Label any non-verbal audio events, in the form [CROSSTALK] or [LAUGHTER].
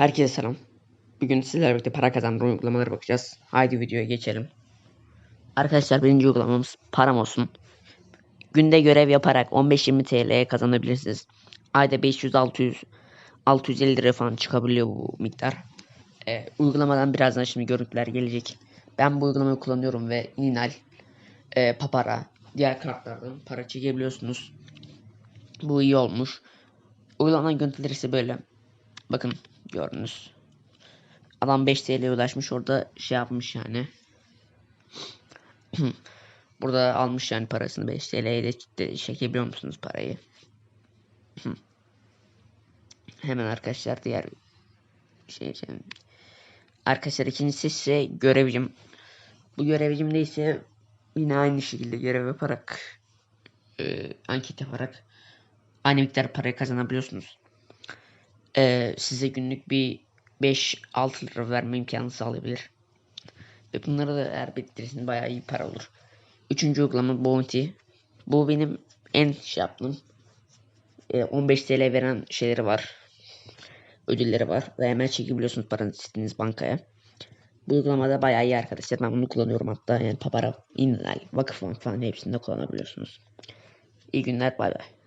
Herkese selam. Bugün sizlerle birlikte para kazanma uygulamalara bakacağız. Haydi videoya geçelim. Arkadaşlar birinci uygulamamız param olsun. Günde görev yaparak 15-20 TL kazanabilirsiniz. Ayda 500-600 650 lira falan çıkabiliyor bu miktar. Ee, uygulamadan birazdan şimdi görüntüler gelecek. Ben bu uygulamayı kullanıyorum ve Ninal, e, Papara, diğer kartlardan para çekebiliyorsunuz. Bu iyi olmuş. Uygulamadan görüntüleri ise böyle. Bakın gördünüz. Adam 5 TL'ye ulaşmış orada şey yapmış yani. [CLEARS THROAT] Burada almış yani parasını 5 TL'ye de, çekebiliyor musunuz parayı? [CLEARS THROAT] Hemen arkadaşlar diğer şey, şey. Arkadaşlar ikincisi ise görevcim. Bu görevcimde ise yine aynı şekilde görev yaparak e, anket yaparak aynı miktar parayı kazanabiliyorsunuz. E, size günlük bir 5-6 lira verme imkanı sağlayabilir. Ve bunları da eğer biriktirirseniz bayağı iyi para olur. Üçüncü uygulama Bounty. Bu benim en şey yaptığım. E, 15 TL veren şeyleri var. Ödülleri var. Ve hemen çekebiliyorsunuz paranızı istediğiniz bankaya. Bu uygulamada bayağı iyi arkadaşlar. Ben bunu kullanıyorum hatta. Yani Papara, İnlal, Vakıfbank falan hepsinde kullanabiliyorsunuz. İyi günler. Bay bay.